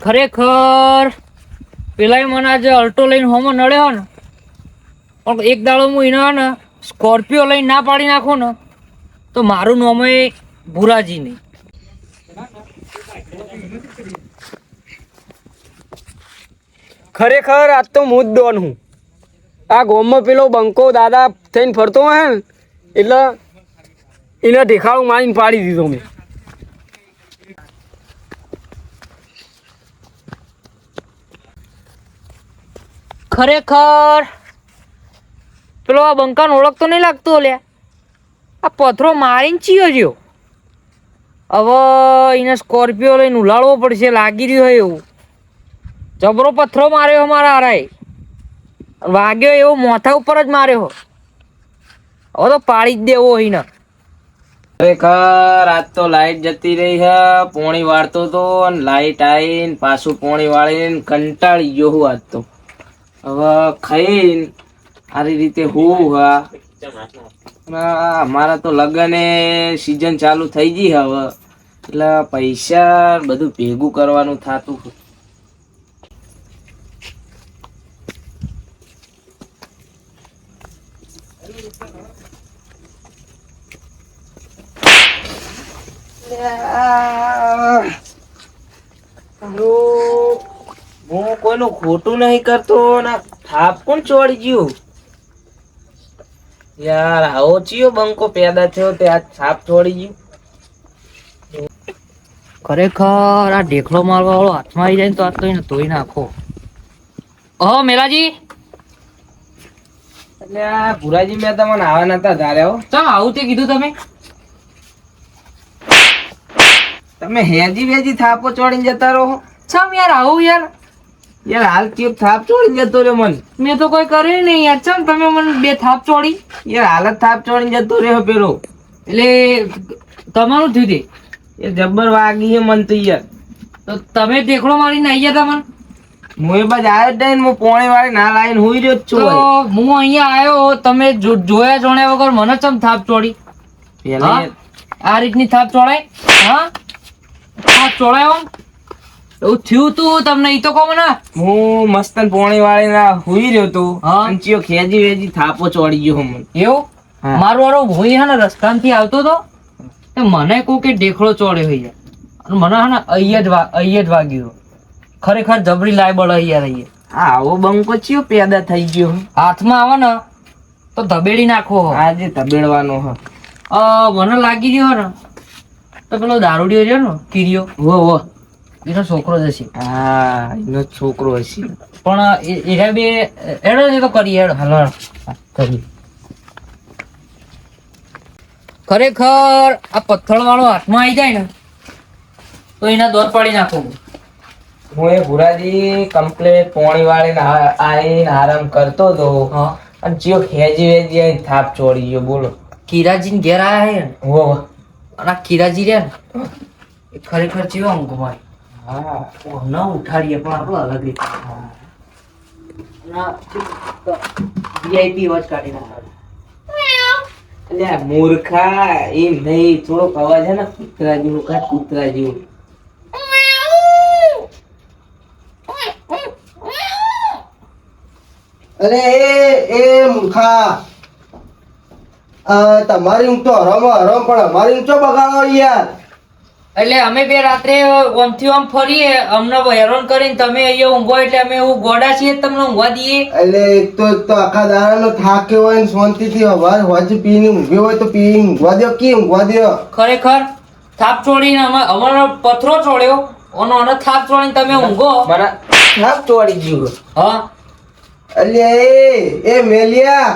ખરેખર પેલા મને આજે અલ્ટો લઈને હોમો નડ્યો ને, પણ એક દાડો હું એને ને, સ્કોર્પિયો લઈને ના પાડી નાખું ને, તો મારું નામ એ ભુરાજી નહીં. ખરેખર આજ તો હું જ ડોન હું. આ ગોમમાં પેલો બંકો દાદા થઈને ફરતો હોય ને, એટલે એને દેખાડું મારીને પાડી દીધો મેં. ખરેખર? પેલો આ બંકાને ઓળખતો નહીં લાગતો અલ્યા આ પથરો મારીને ચીયો જ્યો હવે એને સ્કોર્પિયો લઈને ઉલાળવો પડશે, લાગી રહ્યું હોય એવું. જબરો પથરો માર્યો અમારા હારાએ. વાગ્યો એવો મોથા ઉપર જ માર્યો હવે તો પાડી જ દેવો હોય ને ખરેખર આજ તો લાઈટ જતી રહી છે. પોણી વાળતો તો લાઈટ આવીને પાછું પોણી વાળીને કંટાળી ગયો હું આજ તો. હવે ખાઈને સારી રીતે હું. હા આ અમારા તો લગ્ન સીઝન ચાલુ થઈ ગઈ હવે. એટલે પૈસા બધું ભેગું કરવાનું થતું હું કોઈનું ખોટું નહીં કરતો ના થાપ કોણ ચોડી ગયું? યાર આવો ચિયો બંકો પેદા થયો તે આ થાપ ચોડી ગયું. ખરેખર આ ઢેખલો મારવા વાળો હાથમાં આવી જાય તો આ તો એને ધોઈ નાખો. અહ મેલાજી? એટલે આ ભુરાજી મેં તમને આવા નતા ધાર્યા હો. ચમ આવું તે કીધું તમે? તમે હેજી વેજી થાપો ચોડીને જતા રહો. છમ યાર આવું યાર. યાર હાલ કેમ થાપ ચોડી જતો રહ્યો મન? મેં તો કોઈ કર્યું નહીં યાર. ચમ તમે મને બે થાપ ચોડી યાર હાલ જ થાપ ચોડી જતો રહ્યો પેલો. એટલે તમારું થયું તે? એ જબ્બર વાગી છે મન તો યાર. તો તમે ઢેખલો મારીને આવી ગયા તમને હું એ બાજ આવ્યો જ નહીં ને હું પોણી વાળી ના લાઈન હોઈ રહ્યો છું તો હું અહીંયા આવ્યો તમે જોયા જોણ્યા વગર મને ચમ થાપ ચોડી પેલા આ રીતની થાપ ચોડાય હા? થાપ ચોડાય આમ? એવું થયું તું તમને? ઈ તો કહો ને હું મસ્તન પોણી વાળી ના હુઈ રહ્યો તો. હા. અને ખેજી વેજી થાપો ચોડી ગયો હું એવું? હા. મારો વાળો ભોઈ હે ને રસ્તામાંથી આવતો તો તે મને કહું કે ઢેખલો ચોડ્યો હોય અને મને હે ને અહીંયા જ અહીંયા જ વાગ્યો. ખરેખર જબરી લાયબલ અહીંયા રહીએ. આવો બંકો ચિયો પેદા થઈ ગયો. હાથમાં આવે ને તો ધબેડી નાખો. આજે ધબેડવાનો હ. મને લાગી ગયો ને તો પેલો દારૂડિયો રહ્યો ને કીરિયો. વો વો. એનો છોકરો જ હશે. હા એનો છોકરો હશે. પણ એ- એરા બે એડો ને તો કરી એડો હાલો કરી. ખરેખર આ પથ્થર વાળો હાથમાં આવી જાય ને તો એના દોર પાડી નાખો. હું એ ભુરાજી કમ્પ્લેટ પોણી વાળી આવીને આરામ કરતો તો હા. અને ચિયો ખેજી વેજી આઈને થાપ ચોડી ગયો બોલો. કિરાજીને ઘેર આવ્યા હે વો અને આ કિરાજી રહ્યા ને ખરેખર જીવો અંક ભાઈ હા ન ઉઠાડીએ પણ આપણો અલગ રીતે. વીઆઈપી વોચ કાઢી નાખો અલ્યા મૂર્ખા એમ નહીં થોડોક અવાજ હે ને કૂતરા જેવું કાંઈ કૂતરા જેવું અરે એ એ મૂર્ખા. તમારી ઊંઘ તો હરમ હરમ પણ અમારી ઊંઘ ચો બગાડો યાર? એટલે અમે બે રાત્રે ઓમથી ઓમ ફરીએ અમને હેરાન કરીને તમે અહીંયા ઊંઘો એટલે અમે એવું ગોડા છીએ તમને ઊંઘવા દઈએ. એટલે એક તો તો આખા દાડાનો થાક હોય ને શાંતિથી અવાર હોજ પીને ઊંઘ્યો હોય તો પી ઊંઘવા દો કે ઊંઘવા દો ખરેખર થાપ છોડીને અમે અમારો પથરો છોડ્યો ઓનો અને થાપ ચોડીને તમે ઊંઘો. મને થાપ ચોડી ગયો હા. એટલે એ એ મેલિયા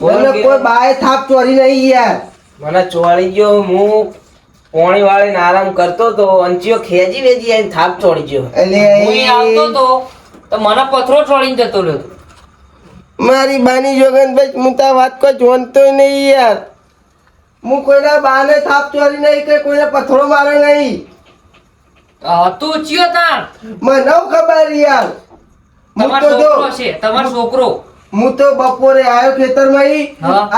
બોલ મને કોઈ બાય થાપ ચોરી નહીં યાર. મને ચોડી ગયો હું પોણી વાળીને આરામ કરતો તો અને ચિયો ખેજી વેજી આઈને થાપ ચોડી ગયો. એટલે હું આવતો તો તો મને પથરો ચોડીને જતો રહ્યો મારી બાની જોગન ભાઈ હું તા વાત કોઈ જોનતો નહીં યાર. હું કોઈના બાને થાપ ચોરી નહીં કે કોઈને પથરો મારે નહીં. તું ચિયો તા મને નવ ખબર યાર. તમારો તો છોકરો છે તમારો છોકરો. હું તો બપોરે આવ્યો ખેતરમાં.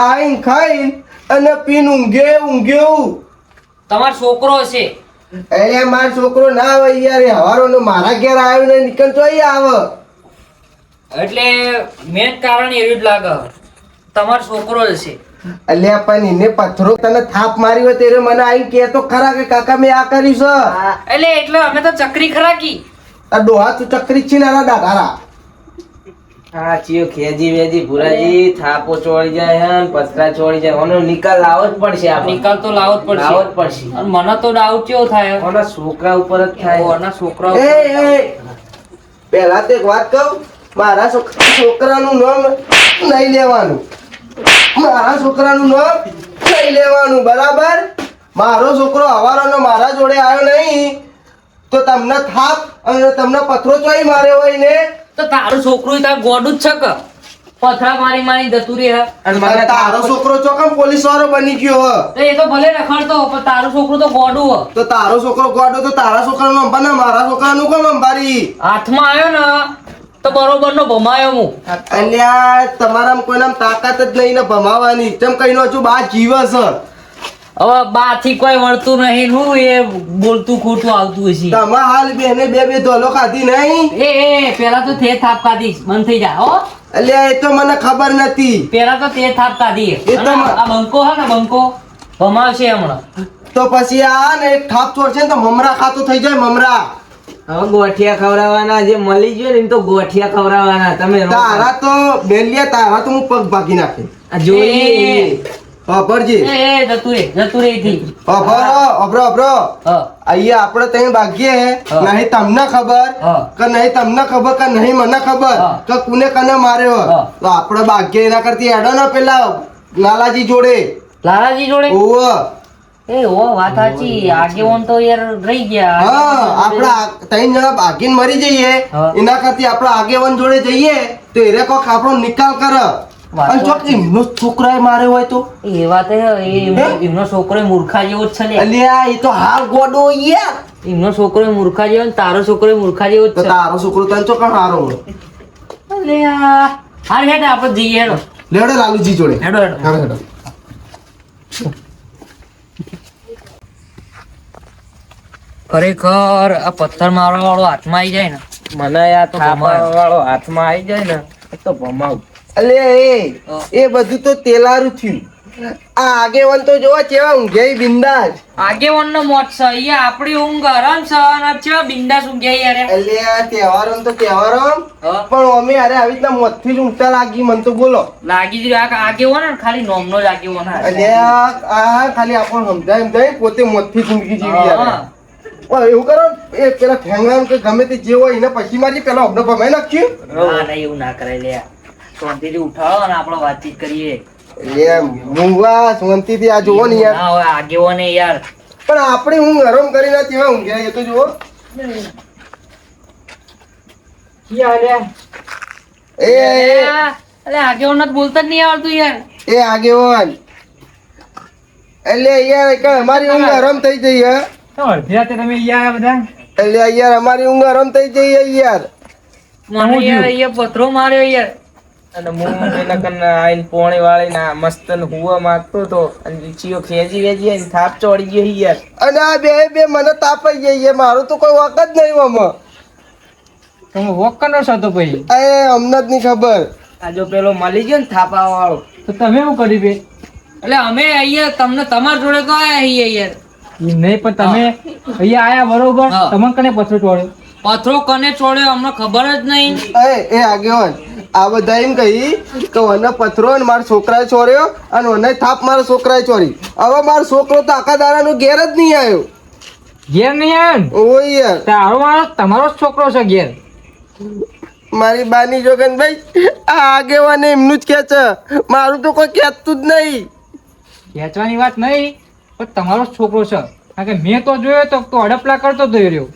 આઈને ખાઈને અને પીન ઊંઘે ઊંઘ્યો. તમારો છોકરો છે. એ મારો છોકરો ના આવે યાર એ હવારોનો મારા ઘેર આવ્યો ને નીકળતો આવે. એટલે મેન કારણ એવું જ લાગે. તમારો છોકરો જ છે. અલ્યા પણ એને પથ્થરો તને થાપ મારી હોય ત્યારે મને આવી કે તો ખરા કે કાકા મેં આ કર્યું છે. એટલે એટલે અમે તો ચકરી ખરાકી આ ડોહા તું ચક્રી છે ને દાઢારા. હા ચિયો ખેજી વેજી ભુરાજી થાપો ચોળી જાય હે પથરા ચોળી જાય. ઓનો નિકાલ લાવો જ પડશે આપણે. નિકાલ તો લાવો જ લાવવો જ પડશે. પડશે અને મને તો ડાઉટ કેવો થાય? ઓના છોકરા ઉપર જ થાય. ઓના છોકરાઓ એ એ! પહેલા તો એક વાત કહું મારા છોકરાનું નામ નહીં લેવાનું. મારા છોકરાનું નામ નહીં લેવાનું બરાબર? મારો છોકરો હવારોનો મારા જોડે આવ્યો નહીં તો તમને થાપ અને તમને પથરો ચોઈ માર્યો હોય ને તો તારું છોકરું તાર ગોડું જ છે કે? પથરા મારી મારી જતું રે અને તારો છોકરો ચોકમ પોલીસ વાળો બની ગયો હ. તો એ તો ભલે રખડતો પણ તારો છોકરો તો ગોડું હ તો તારો છોકરો ગોડો તો તારા છોકરાનું અંબા મારા મારા છોકરાનું કેમ અંબારી? હાથમાં આવ્યો ને તો બરોબર નો ભમાયો હું. અલ્યા તમારા કોઈ નામ તાકાત જ નહીં ને ભમાવાની. તેમ કહીનો હજુ બા જીવ છે. હવે બા થી કોઈ વળતું નહીં હું એ બોલતું ખોટું આવતું હશે. તમે હાલ બેને બે બે ધોલો ખાધી નહીં? એ એ પેલા તો તે થાપ કાઢી બંધ થઈ જા હો. એટલે એ તો મને ખબર નથી. પેલા તો તે થાપ કાઢી એ તો આ બંકો હે ને બંકો ભમાવશે હમણાં. તો પછી આ ને એક થાપ છોડશે ને તો મમરા ખાતો થઈ જાય મમરા. હવે ગોઠિયા ખવડાવવાના જે મળી ગયો ને એમ તો ગોઠિયા ખવડાવવાના. તમે તારા તો બેલિયા તારા તો હું પગ ભાગી નાખે. આ જોઈએ એ, એ એ થી અહીંયા આપણે ત્યાં ભાગીએ નહીં તમને ખબર કે નહીં તમને ખબર કે નહીં મને ખબર કે કુને કને માર્યો. તો આપણે ભાગ્ય એના કરતી હેડો ને પેલા લાલાજી જોડે. લાલાજી જોડે? ઓવ. એ ઓ વાત સાચી. આગેવાન તો યાર રહી ગયા. હા આપડા ત્રણ જણા ભાગીને મરી જઈએ. એના કરતી આપણે આગેવાન જોડે જઈએ. તો એને કોક આપણો નિકાલ કરે. એમનો છોકરાએ માર્યો હોય તો? એ વાત એમનો- છોકરો મૂર્ખા જેવો જ છે લે અલ્યા એ તો હાલ ગોડો યાર. એમનો છોકરો મૂર્ખા જેવો તારો છોકરો મૂર્ખા જેવો જ છે. તારો છોકરો તને ચોકણ હારો અલે આ હેડ આપણે જઈએ હેડો. લેડો લાલુજી જોડે. હેડો હેડો. હેડો હેડો. ખરેખર આ પથ્થર મારવા વાળો હાથમાં આવી જાય ને. મને આ તો મારવા વાળો હાથમાં આવી જાય ને તો ભમાવ. અલે એ એ બધું તો તેલારું થયું. આ આગેવાન તો જોવા કેવા ઊંઘે બિંદાસ આગેવાન નો મોત છે. અહીંયા આપણી ઊંઘ હરામ છે અને ચેવા બિંદાસ ઊંઘ્યા યાર. એટલે તહેવારો તો તહેવારો. પણ અમે અરે આવી રીતના મોતથી જ ઊંઘતા લાગી મને તો બોલો. લાગી જ આગેવાન ને ખાલી નોમનો જ આગેવાન. એટલે આ ખાલી આપણને સમજાય એમ જાય પોતે મોતથી ઊંઘી જીવી યાર એવું કરો એ પેલા ઠેંગણા કે ગમે તે જે હોય એને પછી મારી પેલા અમને ભમે નાખ્યું ના ના એવું ના કરાય લે શાંતિથી ઉઠાવો અને આપણે વાતચીત કરીએ. શાંતિથી આ જોવો ને યાર. ના પણ આપણે હું હરમ કરી ના તેવા ઊંઘ્યા એ તો જુઓ. એ એ. અલે આગેવાન જ બોલતા જ નહીં આવડતું યાર. એ આગેવાન. એટલે યાર કે અમારી ઊંઘ હરામ થઈ જઈ હે. એટલે યાર અમારી ઊંઘ હરામ થઈ જઈ યાર. મને યાર અહીંયા પથરો માર્યો યાર. અને હું એના કને આઈને પોણી વાળી ના મસ્ત ને હુવા માંગતો તો અને રીચીઓ ખેંચી વેચી આઈને થાપ ચોડી ગયો યાર. અને આ બે બે મને તાપાઈ ગઈ છે. મારું તો કોઈ વખત જ નહીં આમાં. તમે વોક છો તો ભાઈ? એ અમને જ નહીં ખબર. આ જો પેલો મળી ગયો ને થાપા વાળો તો તમે શું કર્યું બે? એટલે અમે અહીંયા તમને તમારા જોડે તો આયા છીએ યાર. નહીં પણ તમે અહીંયા આયા બરોબર. તમને કને પથરો ચોડ્યો? પથરો કને છોડ્યો અમને ખબર જ નહીં. એ એ આગેવાન. આ બધા એમ કહી કે મને પથરો ને મારા છોકરાએ ચોર્યો અને મને થાપ મારા છોકરાએ ચોરી. હવે મારો છોકરો તો આખા દાડાનો ઘેર જ નહીં આવ્યો. ઘેર નહીં આવ્યો ઓ યાર. તારો મારો તમારો જ છોકરો છે ઘેર. મારી બાની જોગનભાઈ આ આગેવાન એમનું જ કે છે. મારું તો કોઈ કહેતું જ નહીં. ખેંચવાની વાત નહીં પણ તમારો જ છોકરો છે. કારણ કે મેં તો જોયો તો તો અડપલા કરતો જોઈ રહ્યો.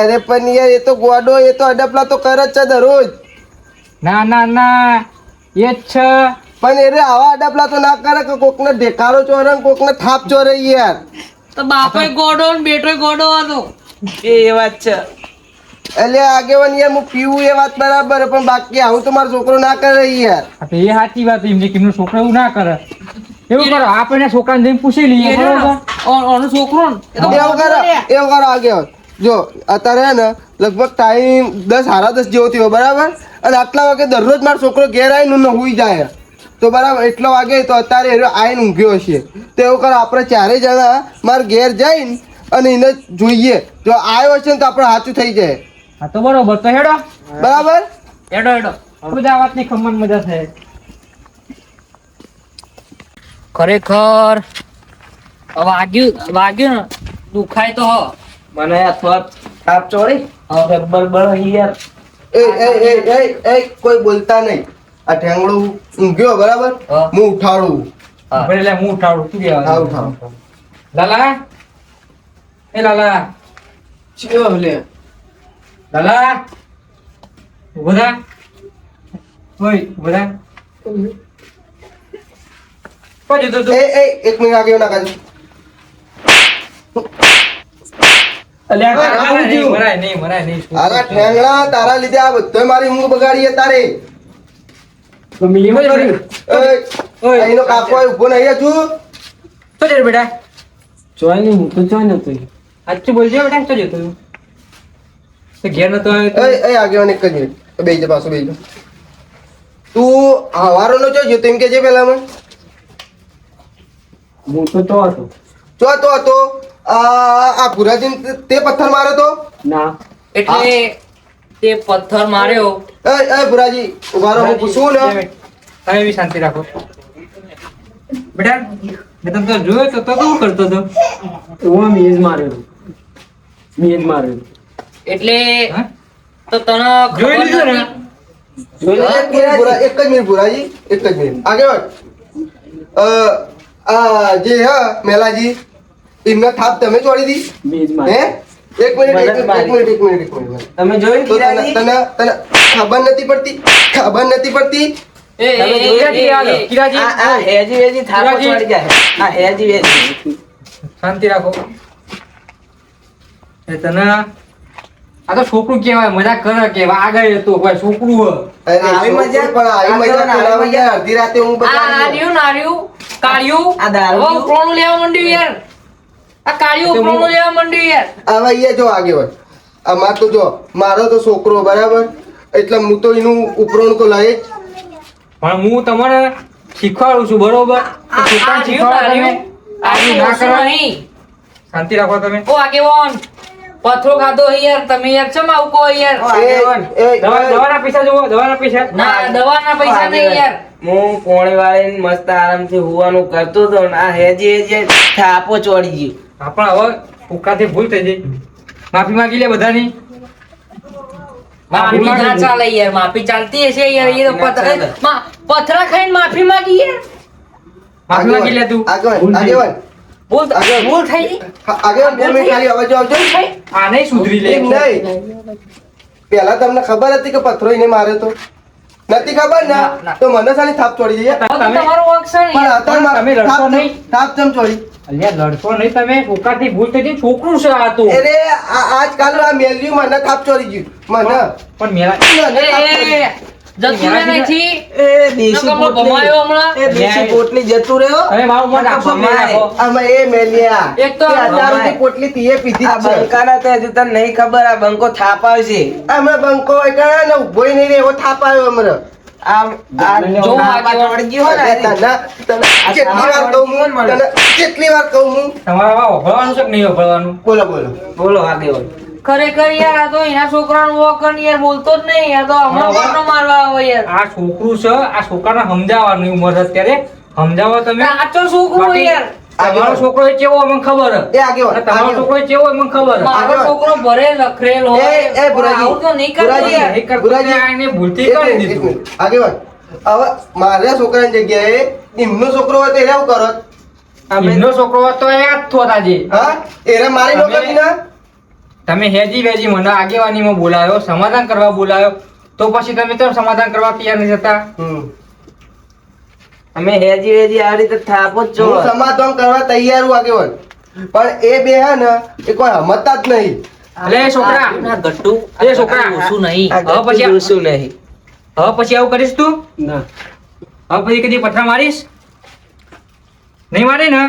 અરે પણ યાર એ તો ગોડો એ તો અડપલા તો કરે જ છે દરરોજ. ના ના ના. એ જ છે. પણ એ આવા અડપલા તો ના કરે કે કોકને ઢેકારો ચોરે ને કોકને થાપ ચોરે યાર. તો બાપોય ગોડો ને બેટો ગોડો હતો. એ એ વાત છે. એટલે આગેવાન યાર હું પીવું એ વાત બરાબર પણ બાકી આવું તો મારો છોકરો ના કરે યાર. એ સાચી વાત એમની કે છોકરો એવું ના કરે. એવું કરો આપણે છોકરાને જઈને પૂછી લઈએ ઓનો છોકરો એવું કરો એવું કરો આગેવાન. જો અત્યારે હે ને લગભગ ટાઈમ દસ સાડા દસ જેવો થયો બરાબર? અને આટલા વાગે દરરોજ મારો છોકરો ઘેર આવીને ને હોઈ જાય. તો બરાબર એટલા વાગે તો અત્યારે એ આવીને ઊંઘ્યો હશે. તો એવું કરો આપણે ચારે જણા મારા ઘેર જઈને અને એને જોઈએ. જો આવ્યો હશે ને તો આપણે સાચું થઈ જાય. હા તો બરોબર. તો હેડો. બરાબર? હેડો હેડો. બધા વાતની ખમણ મજા થાય ખરેખર વાગ્યું વાગ્યું ને. દુખાય તો હ. મને આ થોત થાપ ચોરી હવે બળ યાર. એ એ એ એ એ કોઈ બોલતા નહીં. આ ઠેંગડો ઊંઘ્યો બરાબર? હા. ઉઠાડું. એટલે હું ઉઠાડું. શું હા? ઉઠાડું. લાલા? એ લાલા. ચિયો લે લાલા? બધા કોઈ જતો તું એ એ એક મિનિટ આગળ ના તારા લીધે આ બધોય મારી ઊંઘ બગાડી તારે. જ કર્યું. એ, ઓય. અહીંનો કાકો અહીં નહીં હજુ શું છે બેટા. ચોય નહીં હું તો ચોય નતું સાચું બોલજો બેટા શું જતો તું. તો ઘેર નતો આવ્યો એ એ આગેવાન એક જ મિનિટ. બેસી પાછો બેસી તું હવારો નો તેમ કે જે પેલા મને હું તો તો હતો. જો તો હતો આ આ ભુરાજી તે પથ્થર માર્યો તો? ના. એટલે તે પથ્થર માર્યો. એ એ ભુરાજી ઊભા રહો હું પૂછું ને? તમે બી શાંતિ રાખો. બેટા મેં તને તો જોયો તો તો શું કરતો હતો હું મેજ માર્યો મેજ માર્યો એટલે? તો તને જોઈ લીધું ને? એક મિનિટ ભુરા- એક જ મિનિટ ભુરાજી એક જ મિનિટ. આગળ અ, આ જે હા મેલાજી એમના થાપ તમે જોડી દી? હે? એક મિનિટ એક મિનિટ એક મિનિટ એક મિનિટ તમે જોઈ તને તને ખબર નથી પડતી? ખબર નથી પડતી? એ, એ, એ, કિરાજી, આ હેજી હેજી થાપ ચડી જાય આ હેજી હેજી શાંતિ રાખો. એ તને આ તો છોકરું કેવાય મજાક કરે કે આગળ હતું કોઈ છોકરું હ આવી છોકરું મજા- પણ આવી આ મજા પેલા આવી યાર અડધી રાતે હું આ બગાડી નાર્યું નાર્યું કાળિયું. આ દારૂ. ઉપરોણું લેવા મંડ્યું યાર. આ કાળિયું તો લેવા માંડ્યું યાર. હવે અહીંયા જો આગેવાન અમાર તો જો મારો તો છોકરો બરાબર? એટલે હું તો એનું ઉપરણ તો લઈ પણ હું તમારે શીખવાડું છું બરોબર? તો તમે. શાંતિ રાખો ઓ આગેવાન. પથરો ખાધો યાર. તમે યાર ચમ આવું યાર? દવાના પૈસા દવાના પૈસા. ના દવાના પૈસા નહીં યાર. હું પોણી વાળીને મસ્ત આરામથી હોવાનું કરતો હતો ને આ હેજી હેજી થાપો ચોડી ગયો. હા પણ હવે ઉકાથી ભૂલ થઈ ગઈ. માફી માંગી લે બધાની. માફી ના ચાલે યાર માફી ચાલતી હશે યાર એ તો પથરા મા- પથરા ખાઈને માફી માંગી યાર. માફી માંગી લે તું. આગળ બોલ આગળ. બોલ થઈ ખાલી અવાજો આવજો. સુધરી લે. નહીં પેલા તમને ખબર હતી કે પથરો એને માર્યો તો. નથી ખબર? ના. તો મને સાની થાપ ચોડી જઈએ હવે તો તમે- તમારો વાંક છે પણ અત્યારે મારે તમે લડશો નહીં? થાપ ચમ ચોડી. અલ્યા લડશો નહીં તમે. ઉકાથી ભૂલ થઈ ગઈ. છોકરું છે આ તો. અરે આજકાલ આ મેલ્યું મને થાપ ચોરી ગયું મને. પણ મેરા મને થાપ એ, ચોરી એ, એ, જતું રહે નથી? એ દેશી ભમાયો હમણાં. એ દેશી પોટલી જતું રહ્યો? તમે મારું મન રાખો મેં એ મેલ્યા. એક તો તે હજાર ભમાય. રૂપિયા પોટલી તીએ પીધી છે. બંકાના તો હજુ તને નહીં ખબર આ બંકો થાપ આવશે. અમે બંકો એકણા ને ઉભોય નહીં રે એવો થાપ આવ્યો અમરે. આમ જો ને તને કેટલી વાર કહું હું? તને કેટલી વાર કહું હું? તમારે આવા છે કે નહીં વફળવાનું બોલો બોલો. બોલો આગેવાન ખરેખર યાર આ તો એના છોકરાનું વોકન યાર બોલતો જ નહીં. આ તો હમણાં. વોકનો મારવા આવે યાર. આ છોકરું છે આ છોકરાને સમજાવવાની ઉંમર છે અત્યારે. સમજાવો તમે. સાચો છોકરો યાર. તમારો છોકરો કેવો અમને ખબર. એ આગેવાન, તમારો છોકરો કેવો અમને ખબર. મારો છોકરો ભરે લખરેલ એ, હોય એ, પણ આવું તો નહીં કરતો. ભૂલથી કરી દીધું. આગેવાન હવે મારા છોકરાની જગ્યાએ છોકરો હોય તો એને આવું કરત એમનો છોકરો હોય તો એ જ થોત આજે હા? એને મારી નો તમે- કરી ના તમે હેજી વેજી મને આગેવાનીમાં બોલાયો સમાધાન કરવા બોલાયો તો પછી તમે કેમ સમાધાન કરવા તૈયાર નહીં થતા? હમ. અમે હેજી હેજી આ રીતે થાપો જ હું સમાધાન કરવા તૈયાર હું આગેવાન. પણ એ બે હે ને એ કોઈ હમતા જ નહીં. અરે છોકરા. ના ગટ્ટુ એ છોકરા. ઓછું નહીં. હવે પછી ઓછું નહીં. હવે પછી આવું કરીશ તું? ના. હવે પછી કદી પથરા મારીશ? નહીં મારે ને?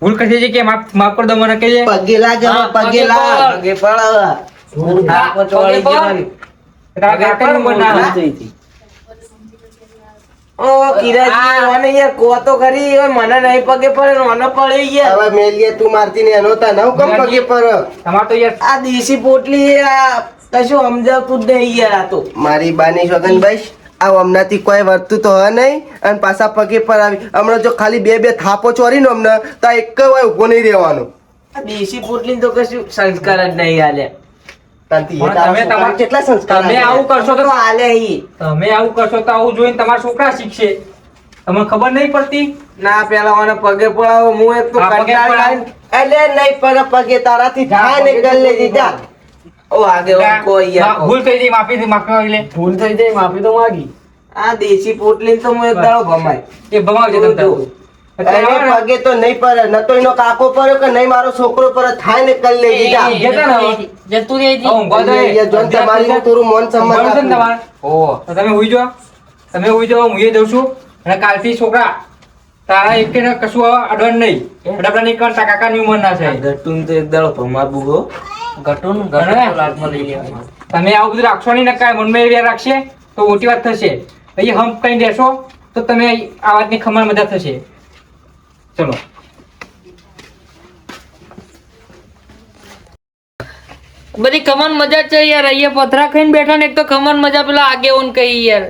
ભૂલ કરી છે કે માફ માફ કરી દો મને કહીએ પગે લાગે પગે પગે લાગ. પગે. પડ થાકો ચોળી જવાની. તારા કાકાની ઉંમર ના હોય. થઈ હતી. ઓ કિરાજી ઓને યાર કો તો કરી ઓય મને નહીં પગે પડે ઓને પડે યાર હવે મેલીએ તું મારતી ને એનો તા નવ કમ પગે પર તમારે તો યાર આ દેશી પોટલી આ કશું સમજાવતું જ નહીં યાર આ તો. મારી બાની સગનભાઈ આ હમણાંથી કોઈ વર્તું તો હ નહીં અને પાછા પગે પર આવી હમણાં જો ખાલી બે બે થાપો ચોરી ને હમણાં તો એક વાર ઊભો નહીં રહેવાનો. આ દેશી પોટલી તો કશું સંસ્કાર જ નહીં હાલે. કેટલા સંસ્કાર તમે આવું કરશો તો તો હાલે તમે આવું કરશો તો આવું જોઈને તમારા છોકરા શીખશે. તમને ખબર નહીં પડતી? ના પેલા મને પગે પડાવો. હું એક તો કંટાળી એટલે નહીં પર પગે તારાથી થાય ને ગલ્લે દીધા. ઓ આગે કોઈ યાર. ભૂલ થઈ જઈ માફી માફી લે. ભૂલ થઈ જાય માફી તો માગી. આ દેશી પોટલી તો હું એક દાડો ભમાય એ ભમાવજે તમે પગે તો નહીં પડે ન તો એનો કાકો પડ્યો કે નહીં મારો છોકરો પર થાય ને ગલ્લે દીધા જતા રહે જોન તમારી થોડું મન સંભાળ ને. તમારે? ઓહો. તમે ઉઈ જો તમે ઉઈ જાઓ હું એ જઉં છું અને કાલથી છોકરા તારા એક કશું અડવણ નહીં અડવાન નહીં કરતા કાકાની ઉંમર ના છે ગટુન તો એક દાડો ભમાવું બુગો ગટુન ને લઈ લેવાનું તમે આવું બધું રાખશો નહીં ને કાંઈ મનમાં રાખશે તો મોટી વાત થશે અહીંયા હમ કઈ દેશો તો તમે આ વાતની ખમણ મજા થશે ચલો. બધી કમન મજા છે યાર. અહીંયા પથરા ખાઈને બેઠા ને એક તો કમન મજા પેલા આગે ઓન કહી યાર.